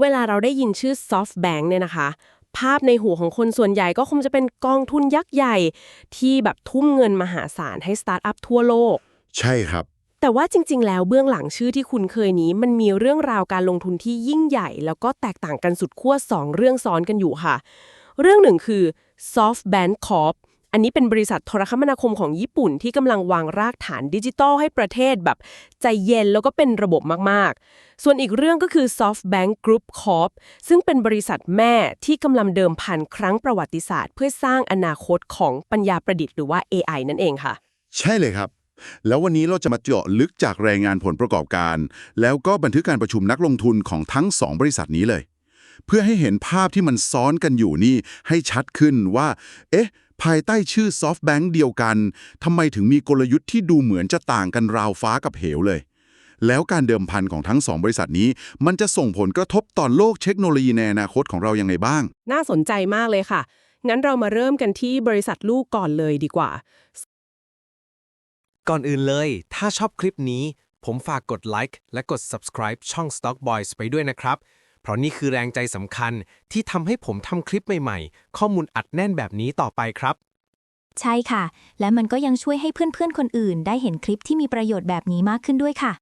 เวลาเราได้ยินชื่อ SoftBank เนี่ยนะคะ ภาพในหัวของคนส่วนใหญ่ก็คงจะเป็นกองทุนยักษ์ใหญ่ ที่แบบทุ่มเงินมหาศาลให้สตาร์ทอัพทั่วโลก ใช่ครับ แต่ว่าจริง ๆ แล้วเบื้องหลังชื่อที่คุณเคยนี้ มันมีเรื่องราวการลงทุนที่ยิ่งใหญ่ แล้วก็แตกต่างกันสุดขั้วสองเรื่องซ้อนกันอยู่ค่ะ เรื่องหนึ่งคือ SoftBank Corp อันนี้เป็นบริษัทโทรคมนาคมของญี่ปุ่นที่กำลังวางรากฐานดิจิทัลให้ประเทศแบบใจเย็นแล้วก็เป็นระบบมาก ๆ ส่วนอีกเรื่องก็คือ SoftBank Group Corp ซึ่งเป็นบริษัทแม่ที่กำลังเดิมพันครั้งประวัติศาสตร์ เพื่อสร้างอนาคตของปัญญาประดิษฐ์หรือว่า AI นั่นเองค่ะ ใช่เลยครับแล้ววันนี้เราจะมาเจาะลึกจากรายงานผลประกอบการ แล้วก็บันทึกการประชุมนักลงทุนของทั้งสองบริษัทนี้เลย เพื่อให้เห็นภาพที่มันซ้อนกันอยู่นี่ให้ชัดขึ้นว่า เอ๊ะ ภายใต้ชื่อ SoftBank เดียวกันทำไมถึงมีกลยุทธ์ที่ดูเหมือนจะต่างกันราวฟ้ากับเหวเลย แล้วการเดิมพันของทั้งสองบริษัทนี้ มันจะส่งผลกระทบต่อโลกเทคโนโลยีในอนาคตของเรายังไงบ้าง น่าสนใจมากเลยค่ะ งั้นเรามาเริ่มกันที่บริษัทลูกก่อนเลยดีกว่า ก่อนอื่นเลย ถ้าชอบคลิปนี้ ผมฝากกดไลค์และกด subscribe ช่อง Stock Boys ไปด้วยนะครับ เพราะนี่คือแรงใจสำคัญที่ทำให้ผมทำคลิปใหม่ๆ ข้อมูลอัดแน่นแบบนี้ต่อไปครับ ใช่ค่ะ และมันก็ยังช่วยให้เพื่อนๆคนอื่น ได้เห็นคลิปที่มีประโยชน์แบบนี้มากขึ้นด้วยค่ะ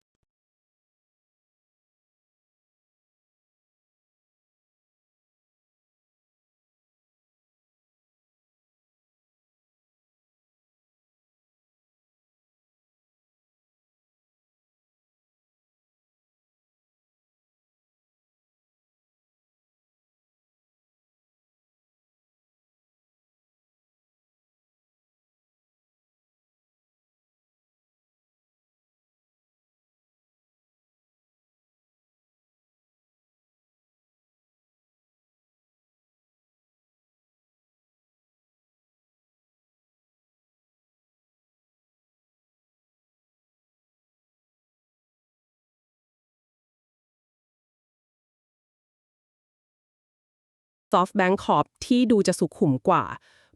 SoftBank Corp ที่ดูจะสุขุมกว่า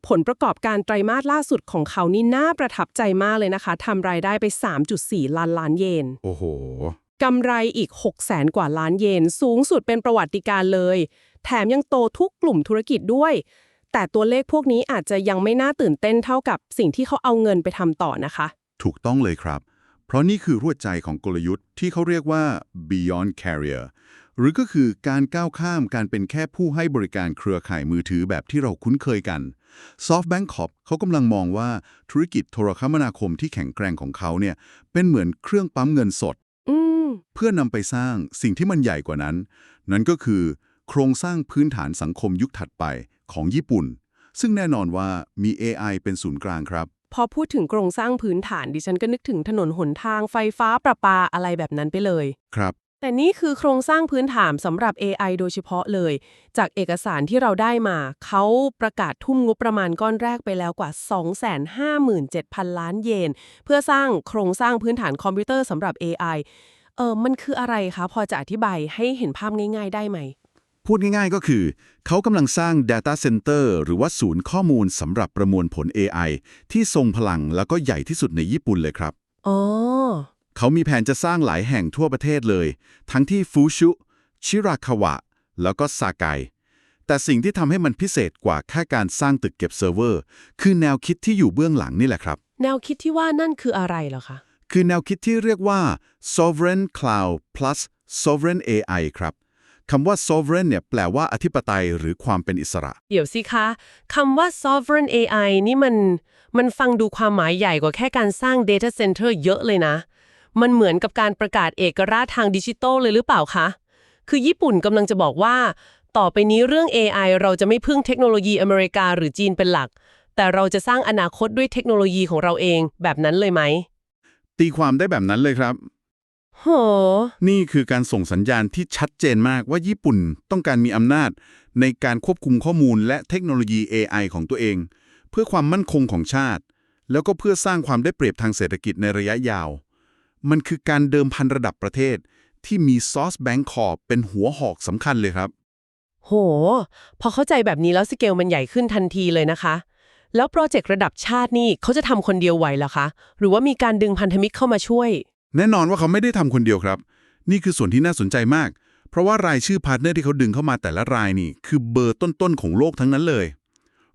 ผลประกอบการไตรมาสล่าสุดของเขานี่น่าประทับใจมากเลยนะคะทำรายได้ไป 3.4 ล้านล้านเยน โอ้โหกำไรอีก 6 0แสนกว่าล้านเยน สูงสุดเป็นประวัติการเลย แถมยังโตทุกกลุ่มธุรกิจด้วย แต่ตัวเลขพวกนี้อาจจะยังไม่น่าตื่นเต้นเท่ากับสิ่งที่เขาเอาเงินไปทำต่อนะคะ ถูกต้องเลยครับ เพราะนี่คือรวดใจของกลยุทธ์ที่เขาเรียกว่า Beyond Carrier หรือก็คือการก้าวข้ามการเป็นแค่ผู้ให้บริการเครือข่ายมือถือแบบที่เราคุ้นเคยกัน SoftBank Corp เขากำลังมองว่าธุรกิจโทรคมนาคมที่แข็งแกร่งของเขาเนี่ยเป็นเหมือนเครื่องปั๊มเงินสดอืมเพื่อนำไปสร้างสิ่งที่มันใหญ่กว่านั้น นั่นก็คือ โครงสร้างพื้นฐานสังคมยุคถัดไปของญี่ปุ่น ซึ่งแน่นอนว่ามี AI เป็นศูนย์กลางครับพอพูดถึงโครงสร้างพื้นฐานดิฉันก็นึกถึงถนนหนทางไฟฟ้าประปาอะไรแบบนั้นไปเลย ครับ แต่นี่คือโครงสร้างพื้นฐานสำหรับ AI โดยเฉพาะเลย จากเอกสารที่เราได้มา เขาประกาศทุ่มงบประมาณก้อนแรกไปแล้วกว่า 257,000 ล้านเยน เพื่อสร้างโครงสร้างพื้นฐานคอมพิวเตอร์สำหรับ AI เออมันคืออะไรคะ พอจะอธิบายให้เห็นภาพง่าย ๆ ได้ไหม พูดง่ายๆก็คือ เขากำลังสร้าง Data Center หรือว่าศูนย์ข้อมูลสำหรับประมวลผล AI ที่ทรงพลังแล้วก็ใหญ่ที่สุดในญี่ปุ่นเลยครับ อ๋อ เขามีแผนจะสร้างหลายแห่งทั่วประเทศเลย ทั้งที่ฟูชุ ชิราคาวะ แล้วก็ซาไกแต่สิ่งที่ทำให้มันพิเศษกว่าแค่การสร้างตึกเก็บเซิร์ฟเวอร์ คือแนวคิดที่อยู่เบื้องหลังนี่แหละครับ แนวคิดที่ว่านั่นคืออะไรเหรอคะ คือแนวคิดที่เรียกว่า sovereign cloud plus sovereign AI ครับคำว่า sovereign เนี่ยแปลว่าอธิปไตยหรือความเป็นอิสระ เดี๋ยวสิคะคำว่า sovereign AI นี่มัน มันฟังดูความหมายใหญ่กว่าแค่การสร้าง data center เยอะเลยนะ มันเหมือนกับการประกาศเอกราชทางดิจิทัลเลยหรือเปล่าคะ คือญี่ปุ่นกำลังจะบอกว่า ต่อไปนี้เรื่อง AI เราจะไม่พึ่งเทคโนโลยีอเมริกาหรือจีนเป็นหลัก แต่เราจะสร้างอนาคตด้วยเทคโนโลยีของเราเองแบบนั้นเลยไหม ตีความได้แบบนั้นเลยครับโหนี่คือการส่งสัญญาณที่ชัดเจนมากว่าญี่ปุ่นต้องการมีอำนาจ ในการควบคุมข้อมูลและเทคโนโลยี AI ของตัวเอง เพื่อความมั่นคงของชาติ แล้วก็เพื่อสร้างความได้เปรียบทางเศรษฐกิจในระยะยาว มันคือการเดิมพันระดับประเทศ ที่มีซอสแบงค์คอร์เป็นหัวหอกสำคัญเลยครับ โห พอเข้าใจแบบนี้แล้วสเกลมันใหญ่ขึ้นทันทีเลยนะคะ แล้วโปรเจกต์ระดับชาตินี่เขาจะทำคนเดียวไหวเหรอคะ หรือว่ามีการดึงพันธมิตรเข้ามาช่วย แน่นอนว่าเขาไม่ได้ทำคนเดียวครับ นี่คือส่วนที่น่าสนใจมาก เพราะว่ารายชื่อพาร์ทเนอร์ที่เขาดึงเข้ามาแต่ละรายนี่ คือเบอร์ต้นๆของโลกทั้งนั้นเลย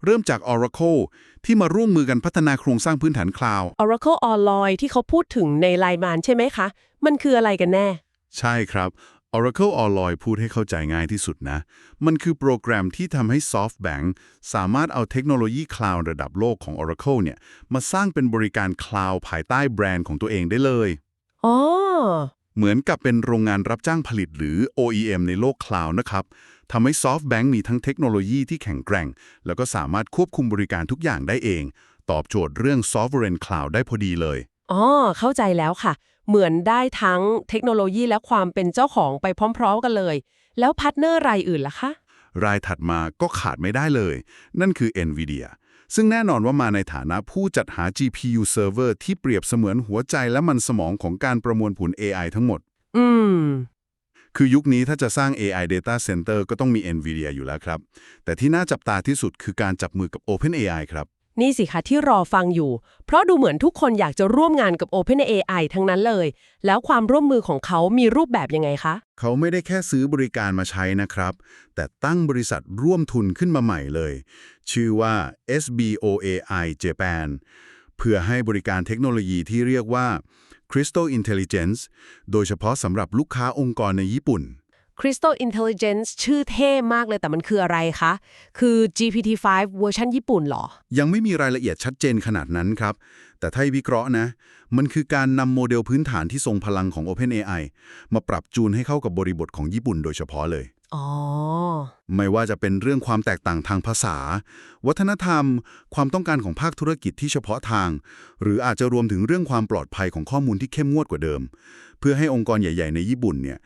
เริ่มจาก Oracle ที่มาร่วมมือกันพัฒนาโครงสร้างพื้นฐานคลาวด์ Oracle Alloy ที่เขาพูดถึงในไลน์มานใช่ไหมคะ มันคืออะไรกันแน่ ใช่ครับ Oracle Alloy พูดให้เข้าใจง่ายที่สุดนะ มันคือโปรแกรมที่ทำให้ SoftBank สามารถเอาเทคโนโลยีคลาวด์ระดับโลกของ Oracle เนี่ยมาสร้างเป็นบริการคลาวด์ภายใต้แบรนด์ของตัวเองได้เลย อ๋อ เหมือนกับเป็นโรงงานรับจ้างผลิตหรือ OEM ในโลกคลาวด์นะครับ ทำให้ SoftBank มีทั้งเทคโนโลยีที่แข็งแกร่ง แล้วก็สามารถควบคุมบริการทุกอย่างได้เอง ตอบโจทย์เรื่อง Sovereign Cloud ได้พอดีเลยอ๋อเข้าใจแล้วค่ะ เหมือนได้ทั้งเทคโนโลยีและความเป็นเจ้าของไปพร้อม ๆ กันเลย แล้วพาร์ทเนอร์รายอื่นล่ะคะ รายถัดมาก็ขาดไม่ได้เลย นั่นคือ NVIDIA ซึ่งแน่นอนว่ามาในฐานะผู้จัดหา GPU server ที่เปรียบเสมือนหัวใจและมันสมองของการประมวลผล AI ทั้งหมด อืม คือยุคนี้ถ้าจะสร้าง AI data center ก็ต้องมี NVIDIA อยู่แล้วครับ แต่ที่น่าจับตาที่สุดคือการจับมือกับ OpenAI ครับ นี่สิคะที่รอฟังอยู่ เพราะดูเหมือนทุกคนอยากจะร่วมงานกับ OpenAI ทั้งนั้นเลย แล้วความร่วมมือของเขามีรูปแบบยังไงคะ เขาไม่ได้แค่ซื้อบริการมาใช้นะครับ แต่ตั้งบริษัทร่วมทุนขึ้นมาใหม่เลย ชื่อว่า SBOAI Japan เพื่อให้บริการเทคโนโลยีที่เรียกว่า Crystal Intelligence โดยเฉพาะสำหรับลูกค้าองค์กรในญี่ปุ่น Crystal Intelligence ชื่อเท่มากเลยแต่มันคืออะไรคะ คือ GPT-5 เวอร์ชันญี่ปุ่นเหรอ ยังไม่มีรายละเอียดชัดเจนขนาดนั้นครับ แต่ถ้าให้วิเคราะห์นะ มันคือการนำโมเดลพื้นฐานที่ทรงพลังของ OpenAI มาปรับจูนให้เข้ากับบริบทของญี่ปุ่นโดยเฉพาะเลย อ๋อ ไม่ว่าจะเป็นเรื่องความแตกต่างทางภาษา วัฒนธรรม ความต้องการของภาคธุรกิจที่เฉพาะทาง หรืออาจจะรวมถึงเรื่องความปลอดภัยของข้อมูลที่เข้มงวดกว่าเดิม เพื่อให้องค์กรใหญ่ ๆ ในญี่ปุ่นเนี่ย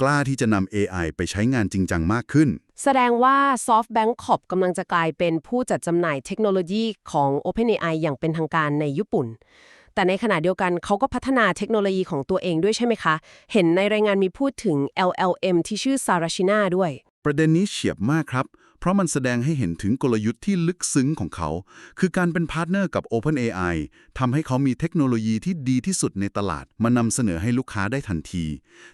กล้าที่จะนำ AI ไปใช้งานจริงจังมากขึ้น แสดงว่า SoftBank Corp กำลังจะกลายเป็นผู้จัดจำหน่ายเทคโนโลยีของ OpenAI อย่างเป็นทางการในญี่ปุ่น แต่ในขณะเดียวกันเขาก็พัฒนาเทคโนโลยีของตัวเองด้วยใช่ไหมคะ เห็นในรายงานมีพูดถึง LLM ที่ชื่อ Sarashina ด้วย ประเด็นนี้เฉียบมากครับ เพราะมันแสดงให้เห็นถึงกลยุทธ์ที่ลึกซึ้งของเขา คือการเป็นพาร์ทเนอร์กับ OpenAI ทำให้เขามีเทคโนโลยีที่ดีที่สุดในตลาด มานำเสนอให้ลูกค้าได้ทันที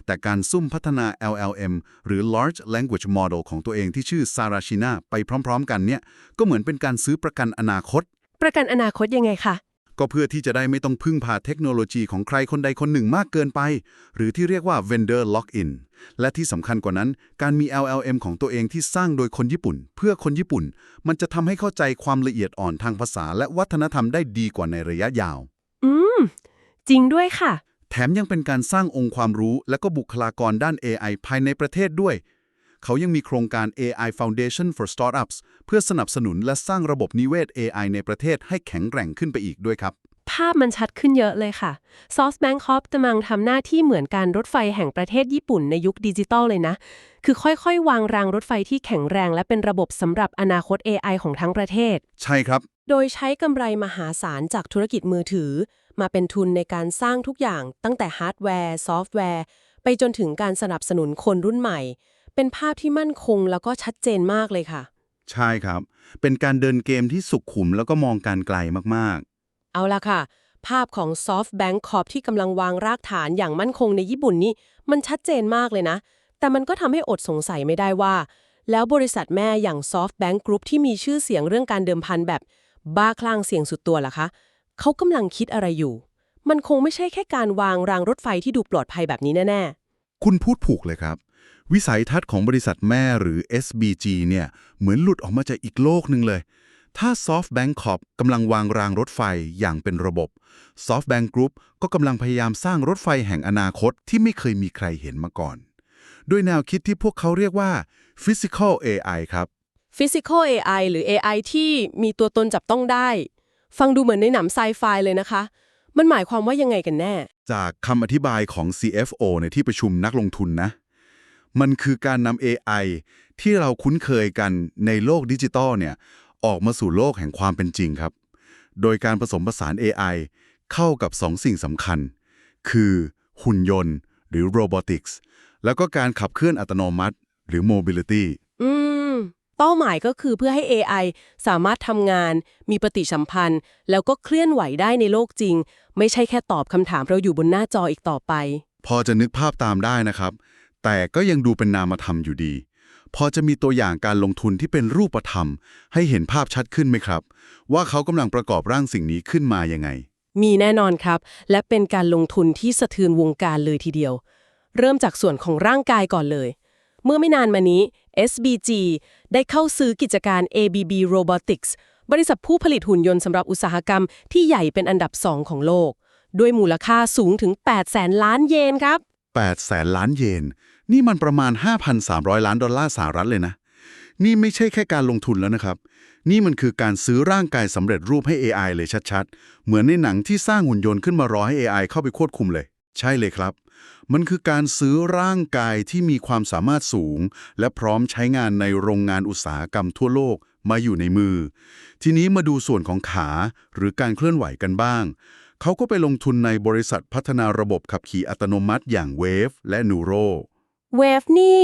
แต่การซุ่มพัฒนา LLM หรือ Large Language Model ของตัวเองที่ชื่อ Sarashina ไปพร้อม ๆ กันเนี่ย ก็เหมือนเป็นการซื้อประกันอนาคต ประกันอนาคตยังไงคะ ก็เพื่อที่จะได้ไม่ต้องพึ่งพาเทคโนโลยีของใครคนใดคนหนึ่งมากเกินไป หรือที่เรียกว่า vendor lock-in และที่สำคัญกว่านั้น การมี LLM ของตัวเองที่สร้างโดยคนญี่ปุ่น เพื่อคนญี่ปุ่น มันจะทำให้เข้าใจความละเอียดอ่อนทางภาษา และวัฒนธรรมได้ดีกว่าในระยะยาว อืม จริงด้วยค่ะ แถมยังเป็นการสร้างองค์ความรู้ และก็บุคลากรด้าน AI ภายในประเทศด้วย เขายังมีโครงการ AI Foundation for Startups เพื่อสนับสนุนและสร้างระบบนิเวศ AI ในประเทศให้แข็งแกร่งขึ้นไปอีกด้วยครับ ภาพมันชัดขึ้นเยอะเลยค่ะ SoftBank Corp กำลังทำหน้าที่เหมือนการรถไฟแห่งประเทศญี่ปุ่นในยุคดิจิตอลเลยนะ คือค่อยๆ วางรางรถไฟที่แข็งแรง และเป็นระบบสำหรับอนาคต AI ของทั้งประเทศ ใช่ครับ โดยใช้กำไรมหาศาลจากธุรกิจมือถือ มาเป็นทุนในการสร้างทุกอย่างตั้งแต่ฮาร์ดแวร์ ซอฟต์แวร์ ไปจนถึงการสนับสนุนคนรุ่นใหม่ เป็นภาพที่มั่นคงแล้วก็ชัดเจนมากเลยค่ะ ใช่ครับ เป็นการเดินเกมที่สุขุมแล้วก็มองการไกลมากเอาละค่ะ ภาพของ SoftBank Corp ที่กำลังวางรากฐานอย่างมั่นคงในญี่ปุ่นนี่มันชัดเจนมากเลยนะ แต่มันก็ทำให้อดสงสัยไม่ได้ว่า แล้วบริษัทแม่อย่าง SoftBank Group ที่มีชื่อเสียงเรื่องการเดิมพันแบบบ้าคลั่งเสี่ยงสุดตัวล่ะคะเขากำลังคิดอะไรอยู่ มันคงไม่ใช่แค่การวางรางรถไฟที่ดูปลอดภัยแบบนี้แน่ๆ คุณพูดผูกเลยครับ วิสัยทัศน์ของบริษัทแม่หรือ SBG เนี่ยเหมือนหลุดออกมาจากอีกโลกหนึ่งเลย ถ้า SoftBank Corp กำลังวางรางรถไฟอย่างเป็นระบบ SoftBank Group ก็กำลังพยายามสร้างรถไฟแห่งอนาคตที่ไม่เคยมีใครเห็นมาก่อน ด้วยแนวคิดที่พวกเขาเรียกว่า Physical AI ครับๆ Physical AI หรือ AI ที่มีตัวตนจับต้องได้ ฟังดูเหมือนในหนังไซไฟเลยนะคะ มันหมายความว่ายังไงกันแน่ จากคำอธิบายของ CFO ในที่ประชุมนักลงทุนนะ มันคือการนำ AI ที่เราคุ้นเคยกันในโลกดิจิตอลเนี่ยออกมาสู่โลกแห่งความเป็นจริงครับ โดยการผสมผสาน AI เข้ากับสองสิ่งสำคัญ คือหุ่นยนต์ หรือ robotics แล้วก็การขับเคลื่อนอัตโนมัติ หรือ mobility อืม เป้าหมายก็คือเพื่อให้ AI สามารถทำงาน มีปฏิสัมพันธ์ แล้วก็เคลื่อนไหวได้ในโลกจริง ไม่ใช่แค่ตอบคำถามเราอยู่บนหน้าจออีกต่อไป พอจะนึกภาพตามได้นะครับ แต่ก็ยังดูเป็นนามธรรมอยู่ดี พอจะมีตัวอย่างการลงทุนที่เป็นรูปธรรม ให้เห็นภาพชัดขึ้นไหมครับ ว่าเขากำลังประกอบร่างสิ่งนี้ขึ้นมายังไง มีแน่นอนครับ และเป็นการลงทุนที่สะเทือนวงการเลยทีเดียว เริ่มจากส่วนของร่างกายก่อนเลย เมื่อไม่นานมานี้ SBG ได้เข้าซื้อกิจการ ABB Robotics บริษัทผู้ผลิตหุ่นยนต์สำหรับอุตสาหกรรมที่ใหญ่เป็นอันดับ2ของโลก ด้วยมูลค่าสูงถึง8แสนล้านเยนครับ8แสนล้านเยน นี่มันประมาณ 5,300 ล้านดอลลาร์สหรัฐเลยนะ นี่ไม่ใช่แค่การลงทุนแล้วนะครับ นี่มันคือการซื้อร่างกายสำเร็จรูปให้ AI เลยชัดๆ เหมือนในหนังที่สร้างหุ่นยนต์ขึ้นมารอให้ AI เข้าไปควบคุมเลย ใช่เลยครับ มันคือการซื้อร่างกายที่มีความสามารถสูง และพร้อมใช้งานในโรงงานอุตสาหกรรมทั่วโลกมาอยู่ในมือ ทีนี้มาดูส่วนของขาหรือการเคลื่อนไหวกันบ้างเขาก็ไปลงทุนในบริษัทพัฒนาระบบขับขี่อัตโนมัติอย่าง Wave และ Nuro Wave นี่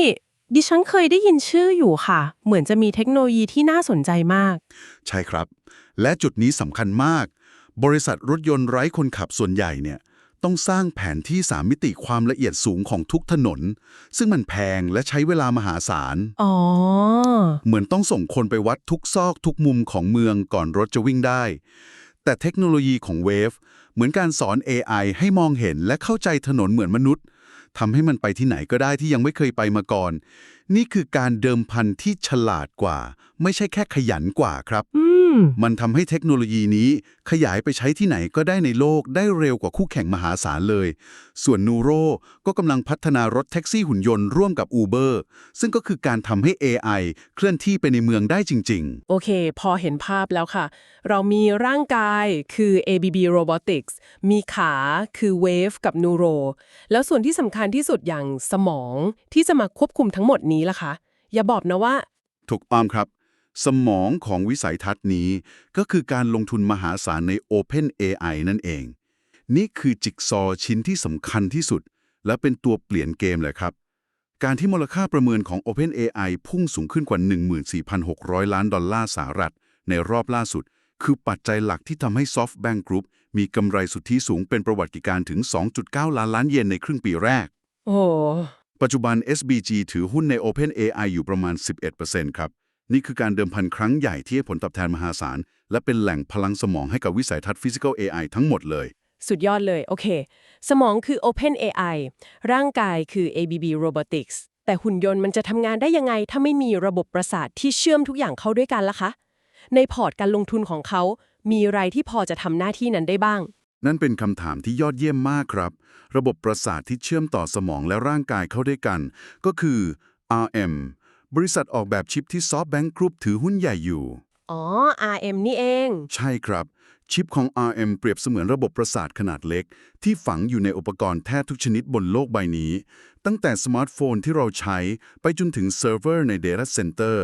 ดิฉันเคยได้ยินชื่ออยู่ค่ะ เหมือนจะมีเทคโนโลยีที่น่าสนใจมาก ใช่ครับ และจุดนี้สำคัญมาก บริษัทรถยนต์ไร้คนขับส่วนใหญ่เนี่ยต้องสร้างแผนที่สามมิติความละเอียดสูงของทุกถนน ซึ่งมันแพงและใช้เวลามหาศาล อ๋อ เหมือนต้องส่งคนไปวัดทุกซอกทุกมุมของเมืองก่อนรถจะวิ่งได้ แต่เทคโนโลยีของ Wave เหมือนการสอน AI ให้มองเห็นและเข้าใจถนนเหมือนมนุษย์ ทำให้มันไปที่ไหนก็ได้ที่ยังไม่เคยไปมาก่อน นี่คือการเดิมพันที่ฉลาดกว่า ไม่ใช่แค่ขยันกว่าครับ อื มมันทำให้เทคโนโลยีนี้ขยายไปใช้ที่ไหนก็ได้ในโลกได้เร็วกว่าคู่แข่งมหาศาลเลย ส่วนนูโรก็กำลังพัฒนารถแท็กซี่หุ่นยนต์ร่วมกับ Uber ซึ่งก็คือการทำให้ AI เคลื่อนที่ไปในเมืองได้จริงโอเค พอเห็นภาพแล้วค่ะ เรามีร่างกายคือ ABB Robotics มีขาคือ Wave กับ Neuro แล้วส่วนที่สำคัญที่สุดอย่างสมองที่จะมาควบคุมทั้งหมดนี้ล่ะคะ อย่าบอกนะว่าๆถูกต้องครับ สมองของวิสัยทัศน์นี้ ก็คือการลงทุนมหาศาลใน Open AI นั่นเอง นี่คือจิ๊กซอว์ชิ้นที่สำคัญที่สุด และเป็นตัวเปลี่ยนเกมเลยครับ การที่มูลค่าประเมินของ OpenAI พุ่งสูงขึ้นกว่า 14,600 ล้านดอลลาร์สหรัฐ ในรอบล่าสุด คือปัจจัยหลักที่ทำให้ SoftBank Group มีกำไรสุทธิสูงเป็นประวัติการณ์ถึง 2.9 ล้านล้านเยนในครึ่งปีแรก โอ้ปัจจุบัน SBG ถือหุ้นใน OpenAI อยู่ประมาณ 11%ครับ นี่คือการเดิมพันครั้งใหญ่ที่ให้ผลตอบแทนมหาศาล และเป็นแหล่งพลังสมองให้กับวิสัยทัศน์ Physical AI ทั้งหมดเลย สุดยอดเลย โอเค สมองคือ Open AI ร่างกายคือ ABB Robotics แต่หุ่นยนต์มันจะทำงานได้ยังไง ถ้าไม่มีระบบประสาทที่เชื่อมทุกอย่างเข้าด้วยกันล่ะคะ ในพอร์ตการลงทุนของเขา มีอะไรที่พอจะทำหน้าที่นั้นได้บ้าง นั่นเป็นคำถามที่ยอดเยี่ยมมากครับ ระบบประสาทที่เชื่อมต่อสมองและร่างกายเข้าด้วยกัน ก็คือ RM บริษัทออกแบบชิปที่ SoftBank Group ถือหุ้นใหญ่อยู่ อ๋อ RM นี่เอง ใช่ครับ ชิปของ RM เปรียบเสมือนระบบประสาทขนาดเล็ก ที่ฝังอยู่ในอุปกรณ์แทบทุกชนิดบนโลกใบนี้ ตั้งแต่สมาร์ทโฟนที่เราใช้ไปจนถึงเซิร์ฟเวอร์ใน Data Center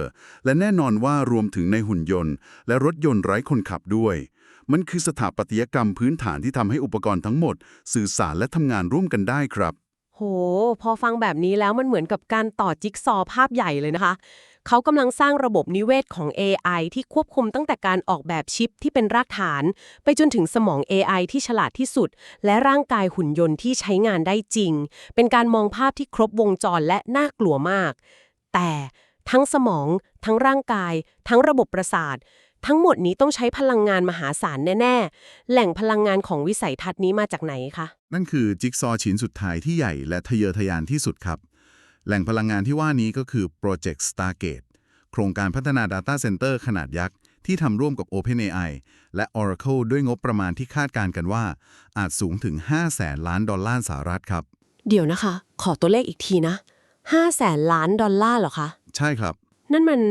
และแน่นอนว่ารวมถึงในหุ่นยนต์ และรถยนต์ไร้คนขับด้วย มันคือสถาปัตยกรรมพื้นฐานที่ทำให้อุปกรณ์ทั้งหมด สื่อสารและทำงานร่วมกันได้ครับ โห พอฟังแบบนี้แล้วมันเหมือนกับการต่อจิ๊กซอว์ภาพใหญ่เลยนะคะ เขากำลังสร้างระบบนิเวศของ AI ที่ควบคุมตั้งแต่การออกแบบชิปที่เป็นรากฐาน ไปจนถึงสมอง AI ที่ฉลาดที่สุด และร่างกายหุ่นยนต์ที่ใช้งานได้จริง เป็นการมองภาพที่ครบวงจรและน่ากลัวมาก แต่ทั้งสมอง ทั้งร่างกาย ทั้งระบบประสาท ทั้งหมดนี้ต้องใช้พลังงานมหาศาลแน่ ๆ แหล่งพลังงานของวิสัยทัศน์นี้มาจากไหนคะ นั่นคือจิ๊กซอว์ชิ้นสุดท้ายที่ใหญ่และทะเยอทะยานที่สุดครับ แหล่งพลังงานที่ว่านี้ก็คือ Project Stargate โครงการพัฒนา Data Center ขนาดยักษ์ ที่ทำร่วมกับ OpenAI และ Oracle ด้วยงบประมาณที่คาดการณ์กันว่า อาจสูงถึง5แสนล้านดอลลาร์สหรัฐครับ เดี๋ยวนะคะ ขอตัวเลขอีกทีนะ5แสนล้านดอลลาร์เหรอคะ ใช่ครับ นั่นมัน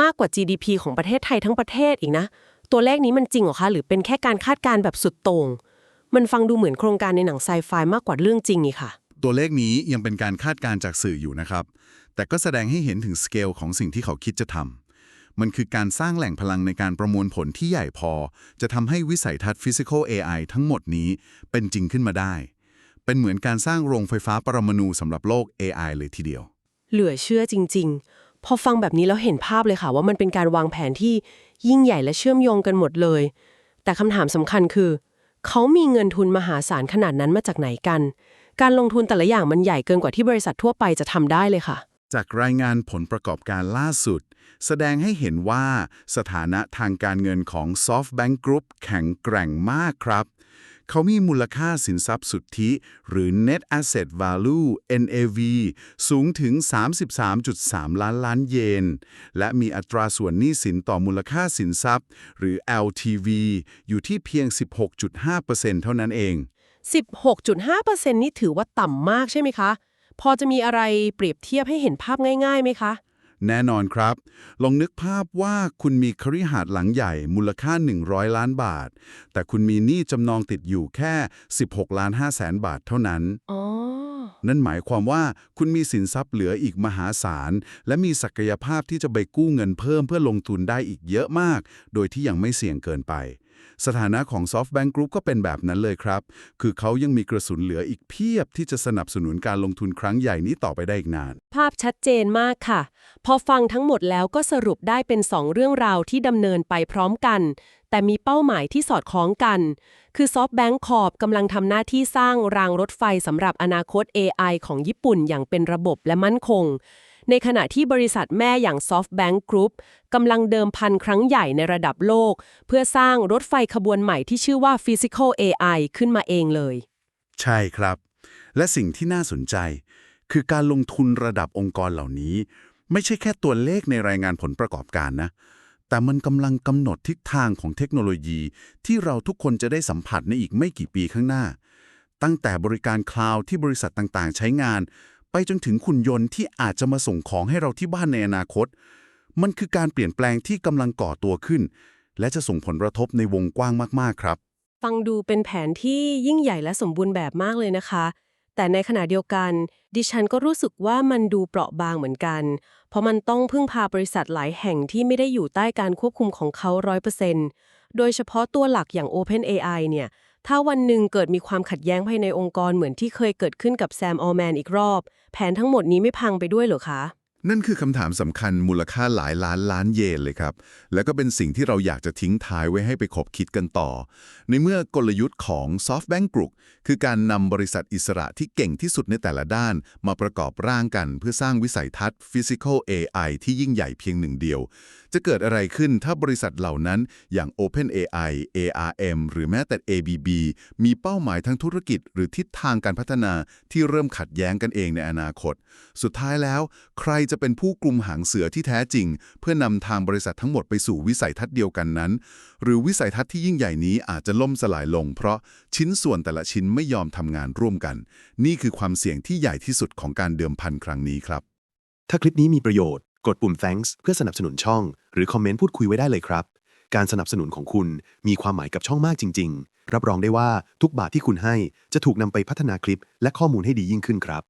มากกว่า GDP ของประเทศไทยทั้งประเทศอีกนะ ตัวเลขนี้มันจริงเหรอคะ หรือเป็นแค่การคาดการณ์แบบสุดโต่งมันฟังดูเหมือนโครงการในหนังไซไฟมากกว่าเรื่องจริงอีกค่ะ ตัวเลขนี้ยังเป็นการคาดการณ์จากสื่ออยู่นะครับ แต่ก็แสดงให้เห็นถึงสเกลของสิ่งที่เขาคิดจะทำมันคือการสร้างแหล่งพลังในการประมวลผลที่ใหญ่พอ จะทำให้วิสัยทัศน์ Physical AI ทั้งหมดนี้เป็นจริงขึ้นมาได้ เป็นเหมือนการสร้างโรงไฟฟ้าปรมาณูสำหรับโลก AI เลยทีเดียว เหลือเชื่อจริง ๆ พอฟังแบบนี้แล้วเห็นภาพเลยค่ะ ว่ามันเป็นการวางแผนที่ยิ่งใหญ่และเชื่อมโยงกันหมดเลย แต่คำถามสำคัญคือ เขามีเงินทุนมหาศาลขนาดนั้นมาจากไหนกัน การลงทุนแต่ละอย่างมันใหญ่เกินกว่าที่บริษัททั่วไปจะทำได้เลยค่ะ จากรายงานผลประกอบการล่าสุด แสดงให้เห็นว่าสถานะทางการเงินของ SoftBank Group แข็งแกร่งมากครับ เขามีมูลค่าสินทรัพย์สุทธิ หรือ Net Asset Value NAV สูงถึง 33.3 ล้านล้านเยน และมีอัตราส่วนหนี้สินต่อมูลค่าสินทรัพย์ หรือ LTV อยู่ที่เพียง 16.5%เท่านั้นเอง 16.5%นี่ถือว่าต่ำมากใช่ไหมคะ พอจะมีอะไรเปรียบเทียบให้เห็นภาพง่ายๆไหมคะ แน่นอนครับ ลองนึกภาพว่าคุณมีคฤหาสน์หลังใหญ่มูลค่า 100 ล้านบาท แต่คุณมีหนี้จำนองติดอยู่แค่ 16 ล้าน5แสนบาทเท่านั้นอ๋อนั่นหมายความว่าคุณมีสินทรัพย์เหลืออีกมหาศาล และมีศักยภาพที่จะไปกู้เงินเพิ่มเพื่อลงทุนได้อีกเยอะมาก โดยที่ยังไม่เสี่ยงเกินไป สถานะของ SoftBank Group ก็เป็นแบบนั้นเลยครับ คือเขายังมีกระสุนเหลืออีกเพียบที่จะสนับสนุนการลงทุนครั้งใหญ่นี้ต่อไปได้อีกนาน ภาพชัดเจนมากค่ะ พอฟังทั้งหมดแล้วก็สรุปได้เป็น 2 เรื่องราวที่ดำเนินไปพร้อมกัน แต่มีเป้าหมายที่สอดคล้องกัน คือ SoftBank Corp กำลังทำหน้าที่สร้างรางรถไฟสำหรับอนาคต AI ของญี่ปุ่นอย่างเป็นระบบและมั่นคง ในขณะที่บริษัทแม่อย่าง SoftBank Group กำลังเดิมพันครั้งใหญ่ในระดับโลก เพื่อสร้างรถไฟขบวนใหม่ที่ชื่อว่า Physical AI ขึ้นมาเองเลย ใช่ครับ และสิ่งที่น่าสนใจ คือการลงทุนระดับองค์กรเหล่านี้ ไม่ใช่แค่ตัวเลขในรายงานผลประกอบการนะ แต่มันกำลังกำหนดทิศทางของเทคโนโลยี ที่เราทุกคนจะได้สัมผัสในอีกไม่กี่ปีข้างหน้า ตั้งแต่บริการคลาวด์ที่บริษัทต่างๆ ใช้งาน ไปจนถึงขุนยนต์ที่อาจจะมาส่งของให้เราที่บ้านในอนาคต มันคือการเปลี่ยนแปลงที่กำลังก่อตัวขึ้น และจะส่งผลกระทบในวงกว้างมากๆครับ ฟังดูเป็นแผนที่ยิ่งใหญ่และสมบูรณ์แบบมากเลยนะคะ แต่ในขณะเดียวกัน ดิฉันก็รู้สึกว่ามันดูเปราะบางเหมือนกัน เพราะมันต้องพึ่งพาบริษัทหลายแห่งที่ไม่ได้อยู่ใต้การควบคุมของเขาร้อยเปอร์เซ็นต์โดยเฉพาะตัวหลักอย่าง OpenAI เนี่ย ถ้าวันหนึ่งเกิดมีความขัดแย้งภายในองค์กรเหมือนที่เคยเกิดขึ้นกับแซมออลแมนอีกรอบ แผนทั้งหมดนี้ไม่พังไปด้วยเหรอคะ นั่นคือคำถามสำคัญมูลค่าหลายล้านล้านเยนเลยครับ แล้วก็เป็นสิ่งที่เราอยากจะทิ้งท้ายไว้ให้ไปคบคิดกันต่อ ในเมื่อกลยุทธ์ของ SoftBank Group คือการนำบริษัทอิสระที่เก่งที่สุดในแต่ละด้าน มาประกอบร่างกันเพื่อสร้างวิสัยทัศน์ Physical AI ที่ยิ่งใหญ่เพียงหนึ่งเดียว จะเกิดอะไรขึ้นถ้าบริษัทเหล่านั้นอย่าง OpenAI ARM หรือแม้แต่ ABB มีเป้าหมายทางธุรกิจ หรือทิศทางการพัฒนาที่เริ่มขัดแย้งกันเองในอนาคต สุดท้ายแล้ว ใครจะจะเป็นผู้กลุ่มหางเสือที่แท้จริง เพื่อนำทางบริษัททั้งหมดไปสู่วิสัยทัศน์เดียวกันนั้น หรือวิสัยทัศน์ที่ยิ่งใหญ่นี้อาจจะล่มสลายลง เพราะชิ้นส่วนแต่ละชิ้นไม่ยอมทำงานร่วมกัน นี่คือความเสี่ยงที่ใหญ่ที่สุดของการเดิมพันครั้งนี้ครับ ถ้าคลิปนี้มีประโยชน์ กดปุ่ม thanks เพื่อสนับสนุนช่อง หรือคอมเมนต์พูดคุยไว้ได้เลยครับ การสนับสนุนของคุณมีความหมายกับช่องมากจริง ๆ รับรองได้ว่าทุกบาทที่คุณให้จะถูกนำไปพัฒนาคลิป และข้อมูลให้ดียิ่งขึ้นครับ